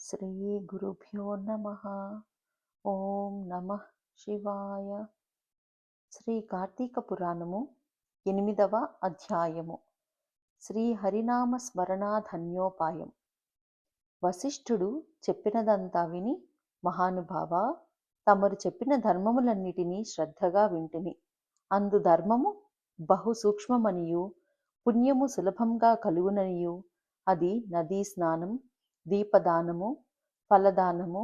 శ్రీ గురుభ్యో నమ. ఓం నమ శివాయ. శ్రీ కార్తీక పురాణము ఎనిమిదవ అధ్యాయము. శ్రీ హరినామ స్మరణాధన్యోపాయం. వశిష్ఠుడు చెప్పినదంతా విని మహానుభావ తమరు చెప్పిన ధర్మములన్నిటినీ శ్రద్ధగా వింటిని. అందు ధర్మము బహు సూక్ష్మమనియు పుణ్యము సులభంగా కలుగుననియు అది నదీ స్నానం దీపదానము ఫలదానము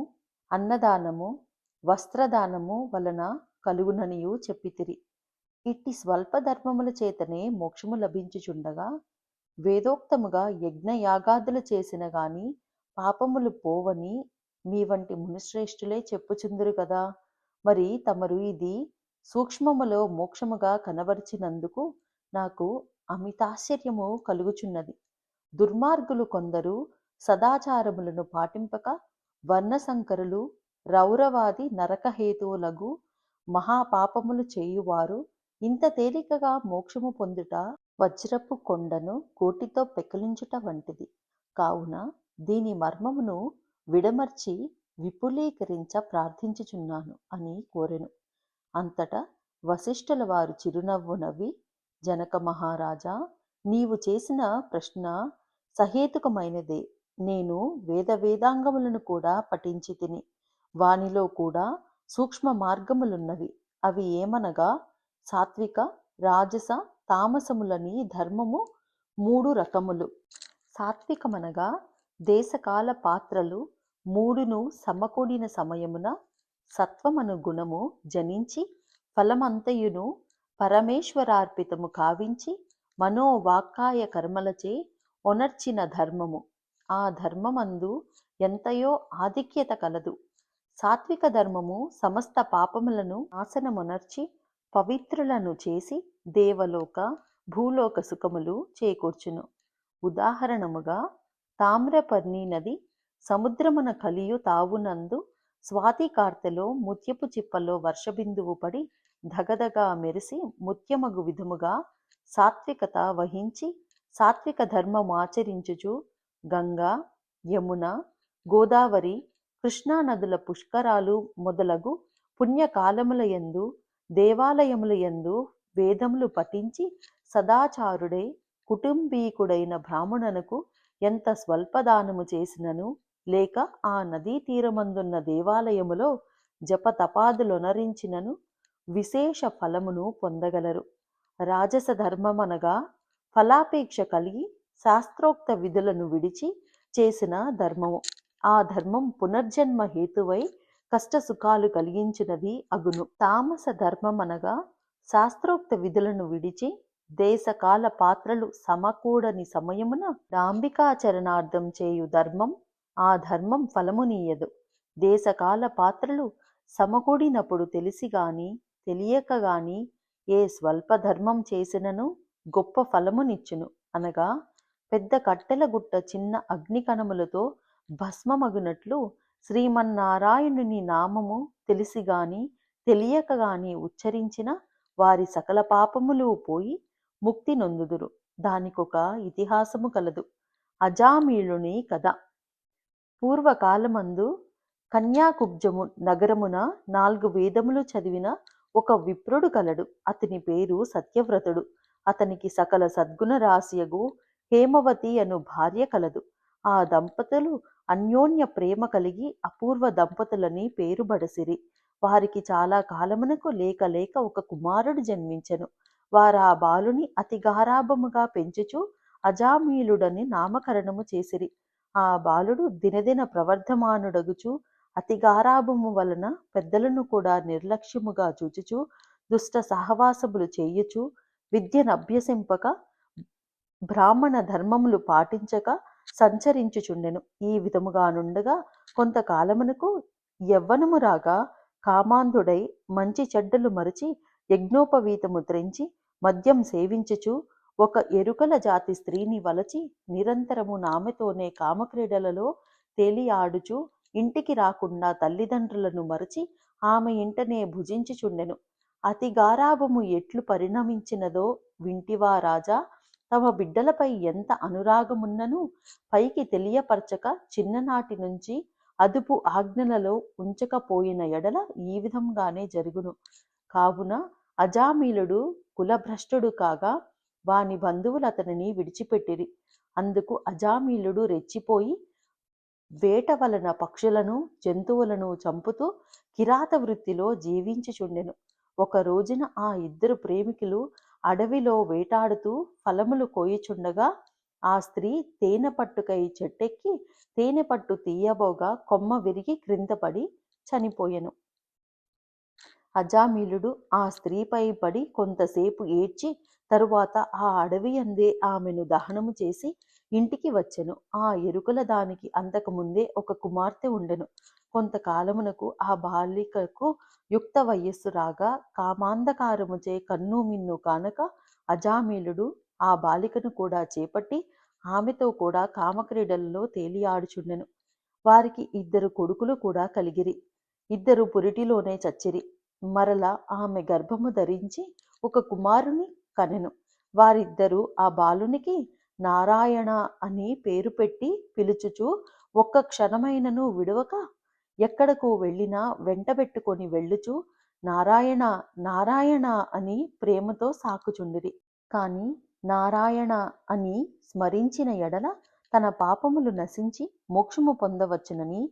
అన్నదానము వస్త్రదానము వలన కలుగుననియు చెప్పితిరి. ఇట్టి స్వల్ప ధర్మముల చేతనే మోక్షము లభించుచుండగా వేదోక్తముగా యజ్ఞయాగాదులు చేసిన గాని పాపములు పోవని మీ వంటి మునిశ్రేష్ఠులే చెప్పుచుందురు కదా. మరి తమరు ఇది సూక్ష్మములో మోక్షముగా కనబరిచినందుకు నాకు అమితాశ్చర్యము కలుగుచున్నది. దుర్మార్గులు కొందరు సదాచారములను పాటింపక వర్ణశంకరులు రౌరవాది నరకహేతువులగు మహాపాపములు చేయువారు ఇంత తేలికగా మోక్షము పొందుట వజ్రపు కొండను కోటితో పెకిలించుట వంటిది. కావున దీని మర్మమును విడమర్చి విపులీకరించ ప్రార్థించుచున్నాను అని కోరెను. అంతటా వశిష్ఠుల వారు చిరునవ్వు నవ్వి జనక మహారాజా నీవు చేసిన ప్రశ్న సహేతుకమైనదే. నేను వేద వేదాంగములను కూడా పఠించి తిని వానిలో కూడా సూక్ష్మ మార్గములున్నవి. అవి ఏమనగా సాత్విక రాజస తామసములని ధర్మము మూడు రకములు. సాత్వికమనగా దేశకాల పాత్రలు మూడును సమకూడిన సమయమున సత్వమను గుణము జనించి ఫలమంతయును పరమేశ్వరార్పితము కావించి మనోవాక్కాయ కర్మలచే ఒనర్చిన ధర్మము. ఆ ధర్మమందు ఎంతయో ఆధిక్యత కలదు. సాత్విక ధర్మము సమస్త పాపములను నాశనమునర్చి పవిత్రులను చేసి దేవలోక భూలోక సుఖములు చేకూర్చును. ఉదాహరణముగా తామ్రపర్ణి నది సముద్రమున కలియు తావునందు స్వాతి కార్తెలో ముత్యపు చిప్పలో వర్షబిందువు పడి ధగధగా మెరిసి ముత్యమగు విధముగా సాత్వికత వహించి సాత్విక ధర్మము ఆచరించుచూ గంగా యమున గోదావరి కృష్ణా నదుల పుష్కరాలు మొదలగు పుణ్యకాలముల యందు దేవాలయముల యందు వేదములు పఠించి సదాచారుడై కుటుంబీకుడైన బ్రాహ్మణునకు ఎంత స్వల్పదానము చేసినను లేక ఆ నదీ తీరమందున్న దేవాలయములో జపతపాదులొనరించినను విశేష ఫలమును పొందగలరు. రాజస ధర్మమనగా ఫలాపేక్ష కలిగి శాస్త్రోక్త విధులను విడిచి చేసిన ధర్మము. ఆ ధర్మం పునర్జన్మ హేతువై కష్ట సుఖాలు కలిగించినది అగును. తామస ధర్మం అనగా శాస్త్రోక్త విధులను విడిచి దేశకాల పాత్రలు సమకూడని సమయమున డాంబికాచరణార్థం చేయు ధర్మం ఆ ధర్మం ఫలమునీయదు. దేశకాల పాత్రలు సమకూడినప్పుడు తెలిసి గాని తెలియక గాని ఏ స్వల్ప ధర్మం చేసినను గొప్ప ఫలమునిచ్చును అనగా పెద్ద కట్టెల గుట్ట చిన్న అగ్ని కణములతో భస్మమగునట్లు శ్రీమన్నారాయణుని నామము తెలిసిగాని తెలియకగాని ఉచ్చరించిన వారి సకల పాపములు పోయి ముక్తి నొందుదురు. దానికొక ఇతిహాసము కలదు. అజామీళుని కథ. పూర్వకాలమందు కన్యాకుబ్జము నగరమున నాలుగు వేదములు చదివిన ఒక విప్రుడు కలడు. అతని పేరు సత్యవ్రతుడు. అతనికి సకల సద్గుణ రాశియగు హేమవతి అను భార్య కలదు. ఆ దంపతులు అన్యోన్య ప్రేమ కలిగి అపూర్వ దంపతులని పేరు బడసిరి వారికి చాలా కాలమునకు లేక లేక ఒక కుమారుడు జన్మించెను. వారు ఆ బాలుని అతి గారాభముగా పెంచుచు అజామీలుడని నామకరణము చేసిరి. ఆ బాలుడు దినదిన ప్రవర్ధమానుడగుచు అతి గారాభము వలన పెద్దలను కూడా నిర్లక్ష్యముగా చూచుచు దుష్ట సహవాసములు చేయుచు విద్యను అభ్యసింపక బ్రాహ్మణ ధర్మములు పాటించక సంచరించుచుండెను. ఈ విధముగా నుండగా కొంతకాలమునకు యవ్వనము రాగా కామాంధుడై మంచి చెడ్డలు మరచి యజ్ఞోపవీతము త్రెంచి మద్యం సేవించుచు ఒక ఎరుకల జాతి స్త్రీని వలచి నిరంతరము నామెతోనే కామక్రీడలలో తేలియాడుచు ఇంటికి రాకుండా తల్లిదండ్రులను మరచి ఆమె ఇంటనే భుజించుచుండెను. అతిగారాభము ఎట్లు పరిణమించినదో వింటివా రాజా తమ బిడ్డలపై ఎంత అనురాగమున్నను పైకి తెలియపరచక చిన్ననాటి నుంచి అదుపు ఆజ్ఞలలో ఉంచకపోయిన ఎడల ఈ విధంగానే జరుగును. కావున అజామీలుడు కులభ్రష్టుడు కాగా వాని బంధువులు అతనిని విడిచిపెట్టిరి. అందుకు అజామీలుడు రెచ్చిపోయి వేట వలన పక్షులను జంతువులను చంపుతూ కిరాత వృత్తిలో జీవించుచుండెను. ఒక రోజున ఆ ఇద్దరు ప్రేమికులు అడవిలో వేటాడుతూ ఫలములు కోయుచుండగా ఆ స్త్రీ తేనె పట్టుకై చెట్టెక్కి తేనె పట్టు తీయబోగా కొమ్మ విరిగి క్రిందపడి చనిపోయెను. అజామిలుడు ఆ స్త్రీపై పడి కొంతసేపు ఏడ్చి తరువాత ఆ అడవి అందే ఆమెను దహనము చేసి ఇంటికి వచ్చెను. ఆ ఎరుకల దానికి అంతకు ముందే ఒక కుమార్తె ఉండెను. కొంతకాలమునకు ఆ బాలికకు యుక్త వయస్సు రాగా కామాంధకారముచే కన్ను మిన్ను కానక అజామీలుడు ఆ బాలికను కూడా చేపట్టి ఆమెతో కూడా కామక్రీడలలో తేలియాడుచుండెను. వారికి ఇద్దరు కొడుకులు కూడా కలిగిరి. ఇద్దరు పురిటిలోనే చచ్చిరి. మరల ఆమె గర్భము ధరించి ఒక కుమారుని కనెను. వారిద్దరూ ఆ బాలునికి నారాయణ అని పేరు పెట్టి పిలుచుచు ఒక్క క్షణమైనను విడవక ఎక్కడకు వెళ్ళినా వెంటబెట్టుకొని వెళ్ళుచు నారాయణ నారాయణ అని ప్రేమతో సాకుచుండిరి. కాని నారాయణ అని స్మరించిన ఎడల తన పాపములు నశించి మోక్షము పొందవచ్చునని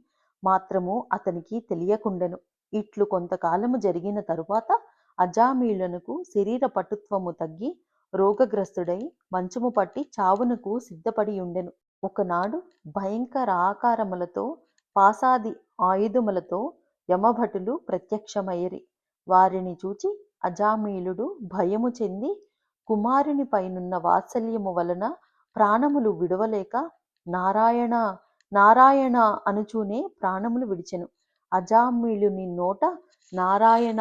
మాత్రము అతనికి తెలియకుండెను. ఇట్లు కొంతకాలము జరిగిన తరువాత అజామీలునకు శరీర పటుత్వము తగ్గి రోగగ్రస్తుడై మంచము పట్టి చావునకు సిద్ధపడి ఉండెను ఒకనాడు భయంకర ఆకారములతో పాసాది ఆయుధములతో యమభటులు ప్రత్యక్షమయ్యిరి. వారిని చూచి అజామీలుడు భయము చెంది కుమారుని పైనున్న వాత్సల్యము వలన ప్రాణములు విడవలేక నారాయణ నారాయణ అనుచూనే ప్రాణములు విడిచెను. అజామీలుని నోట నారాయణ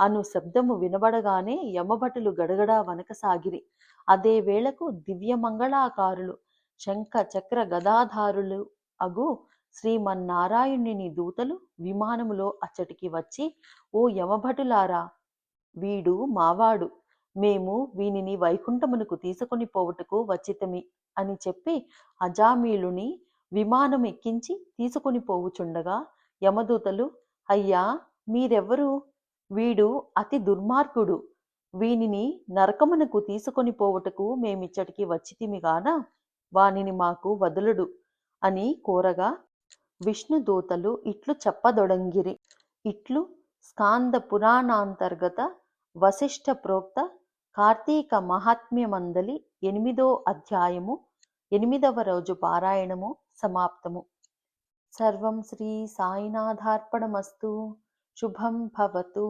అను శబ్దము వినబడగానే యమభటులు గడగడా వనకసాగిరి అదే వేళకు దివ్యమంగళాకారులు శంఖ చక్ర గదాధారులు అగు శ్రీమన్నారాయణుని దూతలు విమానములో అచ్చటికి వచ్చి ఓ యమభటులారా వీడు మావాడు. మేము వీనిని వైకుంఠమునకు తీసుకొని పోవుటకు వచ్చితమి అని చెప్పి అజామీలుని విమానం ఎక్కించి తీసుకొని పోవుచుండగా యమదూతలు అయ్యా మీరెవ్వరు? వీడు అతి దుర్మార్గుడు. వీనిని నరకమునకు తీసుకొని పోవుటకు మేమిచ్చటికి వచ్చితిమి గాన? వానిని మాకు వదులుడు అని కోరగా విష్ణుదూతలు ఇట్లు చెప్పదొడంగిరి. ఇట్లు స్కాంద పురాణాంతర్గత వశిష్ఠ ప్రోక్త కార్తీక మహాత్మ్యమందలి ఎనిమిదో అధ్యాయము ఎనిమిదవ రోజు పారాయణము సమాప్తము. సర్వం శ్రీ సాయినాథార్పణమస్తు. శుభం భవతు.